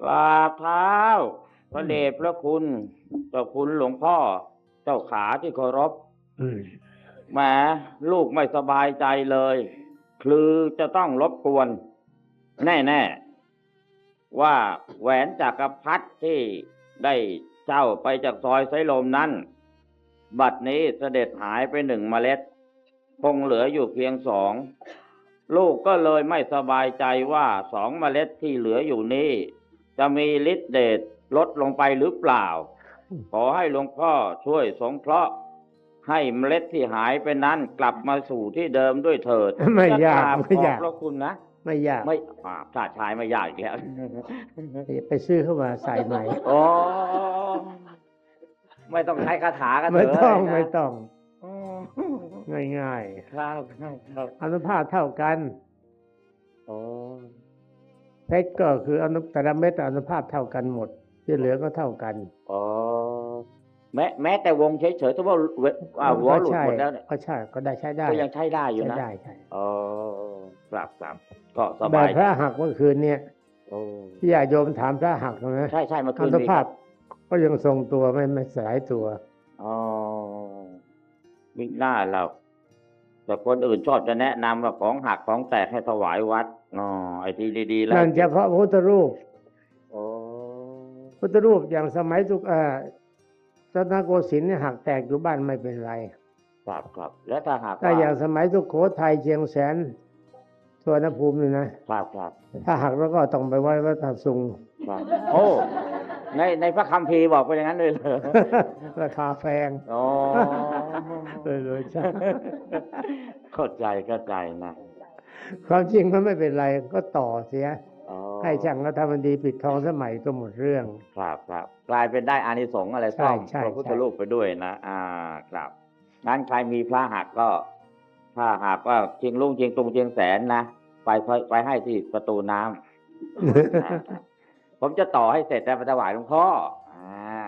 กราบเท้าพระเดชพระคุณเจ้าคุณหลวงพ่อ เจ้าขาที่เคารพอืมแหมลูกไม่สบายใจเลย คือจะต้องรบกวน แน่ๆ ว่าแหวนจักรพรรดิที่ได้เจ้าไปจากซอยไซลมนั้น บัดนี้เสด็จหายไปหนึ่งเมล็ด คงเหลืออยู่เพียงสอง ลูกก็เลยไม่สบายใจว่าสองเมล็ดที่เหลืออยู่นี้ จะมีฤทธิ์เดชลดลงไปหรือเปล่า ขอให้หลวงพ่อช่วยสงเคราะห์ให้เมล็ดที่หายไปนั้นกลับมาสู่ที่เดิมด้วยเถิดไม่ยากจะราบไม่ยากขอบพระคุณนะไม่ยากไม่อ่าชาติชายไม่ยากอีกแล้ว ไปซื้อเข้ามาใส่ใหม่โอ้ไม่ต้องใช้คาถากันไม่เถะต้องนะไม่ต้องอ๋อง่ายครับครับครับๆอนุภาคเท่ากันโอ้ เพชรก็คืออนุแต่ละเม็ดอนุภาคเท่ากันหมด ที่เหลือก็เท่ากัน อ๋อ แม้แม้แต่วงเฉยๆถ้าว่าเวอ่าหัวหลุดก็ใช่หมดแล้วเนี่ยก็ใช่ก็ได้ใช้ได้ก็ยังใช้ได้อยู่ใช้นะได้ใช่อ๋อครับครับก็สแบบายบพระหักเมื่อคืนเนี่ยโอ้ที่ญาติโยมถามพระหักใช่ไหมใช่ใช่เมื่ออคืนนุนี้ภาพ ก็ยังทรงตัวไม่ไม่สลายตัวอ๋อมิหน้าเรา แต่คนอื่นชอบจะแนะนำว่าของหักของแตกให้ถวายวัดอ๋อไอ้ที่ดีๆแล้วนั่นเฉพาะพระพุทธรูปโอ้พุทธรูปอย่างสมัยทุกเอ่อรัตนโกสินทร์เนี่ยหักแตกอยู่บ้านไม่เป็นไรครับครับ แล้วถ้าหากถ้าว่าอย่างสมัยสุโขทัยเชียงแสนสวนภูมินี่นะครับครับถ้าหักแล้วก็ต้องไปไว้วัดตาซุงครับโอ้ ในในพระคัมภีร์บอกไปอย่างนั้นเลยเหรอราคาแพงอ๋อเลยเลยใช่เข้าใจเข้าใจนะความจริงมันไม่เป็นไรก็ต่อเสียอ๋อให้ช่างก็ทำมันดีปิดทองสมัยก็หมดเรื่อง ครับครับ กลายเป็นได้อานิสงส์อะไรใช่ซ่อมใช่พระพุทธใช่รูปไปด้วยนะ อ่าครับงั้นใครมีพระหักก็ ถ้าหากว่าเชียงลุงเชียงตุงเชียงแสนนะไปไปไปให้ที่ประตูน้ำอ่า ผมจะต่อให้เสร็จแล้วไปถวายหลวงพ่ออ่า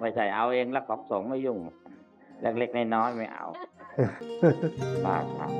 ไม่ใช่เอาเองแล้วของสงฆ์ไม่ยุ่ง เล็กๆน้อยๆไม่เอา บ้าครับ